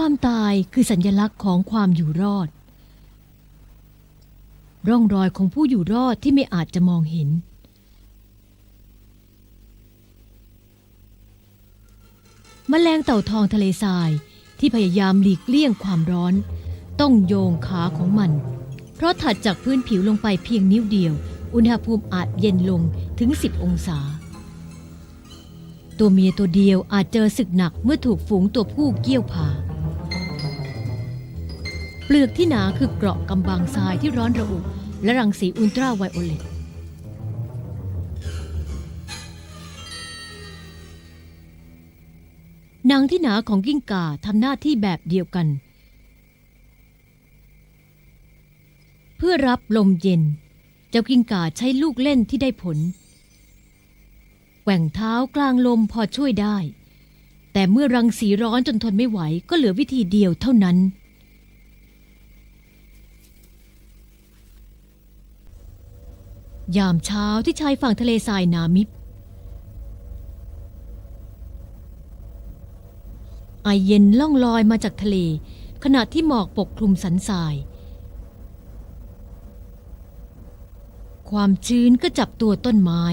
ความตายคือสัญลักษณ์ของความอยู่รอด ร่องรอยของผู้อยู่รอดที่ไม่อาจจะมองเห็นมแมลงเต่าทองทะเลทรายที่พยายามหลีกเลี่ยงความร้อน ต้องโยงขาของมัน เพราะถัดจากพื้นผิวลงไปเพียงนิ้วเดียว อุณหภูมิอาจเย็นลงถึง 10 องศา ตัวเมียตัวเดียวอาจเจอศึกหนักเมื่อถูกฝูงตัวผู้เกี่ยวพา เปลือกที่หนาคือเกราะกำบังทรายที่ร้อนระอุและรังสีอุลตราไวโอเลตหนังที่หนาของกิ้งก่าทำหน้าที่แบบเดียวกัน เพื่อรับลมเย็น เจ้ากิ้งก่าใช้ลูกเล่นที่ได้ผลแกว่งเท้ากลางลมพอช่วยได้ แต่เมื่อรังสีร้อนจนทนไม่ไหวก็เหลือวิธีเดียวเท่านั้น ยามเช้าที่ชายฝั่งทะเลทรายนามิบไอเย็นล่องลอยมาจากทะเล ขณะที่หมอกปกคลุมสันทราย ความชื้นก็จับตัวต้นไม้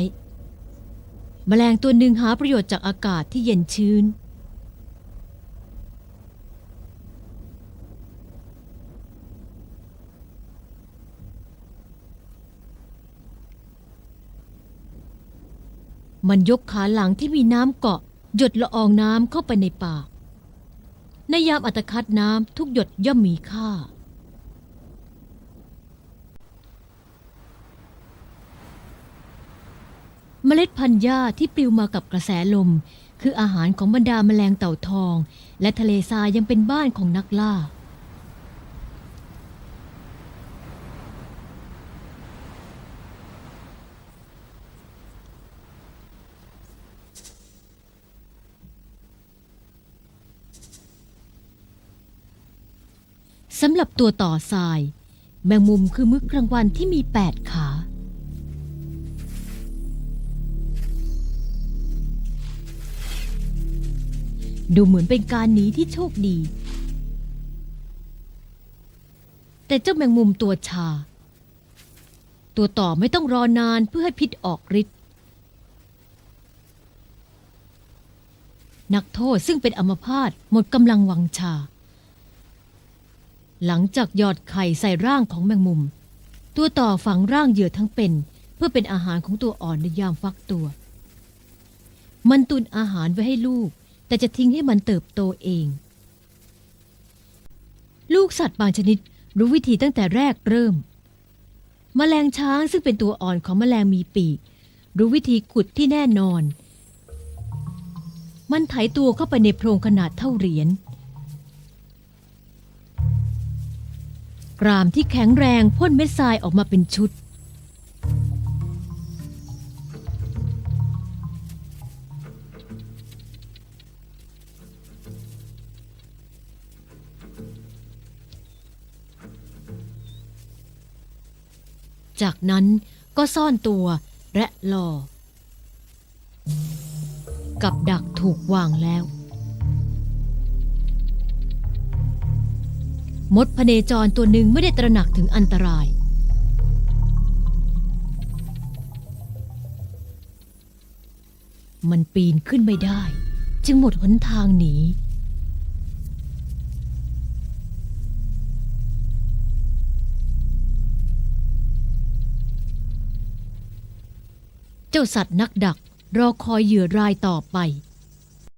แมลงตัวหนึ่งหาประโยชน์จากอากาศที่เย็นชื้น มันยกขาหลังที่มีน้ำเกาะ หยดละอองน้ำเข้าไปในปากในยามอัตคัดน้ำทุกหยดย่อมมีค่า เมล็ดพันธุ์หญ้าที่ปลิวมากับกระแสลม คืออาหารของบรรดาแมลงเต่าทอง และทะเลทรายยังเป็นบ้านของนักล่า สำหรับตัวต่อทราย แมงมุมคือมื้อกลางวันที่มีแปดขา ดูเหมือนเป็นการหนีที่โชคดี แต่เจ้าแมงมุมตัวชา ตัวต่อไม่ต้องรอนานเพื่อให้พิษออกฤทธิ์นักโทษซึ่งเป็นอัมพาตหมดกำลังวังชา หลังจากหยอดไข่ใส่ร่างของแมงมุม ตัวต่อฝังร่างเหยื่อทั้งเป็น เพื่อเป็นอาหารของตัวอ่อนในยามฟักตัว มันตุนอาหารไว้ให้ลูก แต่จะทิ้งให้มันเติบโตเอง ลูกสัตว์บางชนิดรู้วิธีตั้งแต่แรกเริ่มแมลงช้างซึ่งเป็นตัวอ่อนของแมลงมีปีก รู้วิธีขุดที่แน่นอน มันไถตัวเข้าไปในโพรงขนาดเท่าเหรียญ รามที่แข็งแรงพ่นเม็ดทรายออกมาเป็นชุด จากนั้นก็ซ่อนตัวและรอ กับดักถูกวางแล้ว มดพเนจรตัวหนึ่งไม่ได้ตระหนักถึงอันตราย มันปีนขึ้นไม่ได้ จึงหมดหนทางหนีเจ้าสัตว์นักดักรอคอยเหยื่อรายต่อไป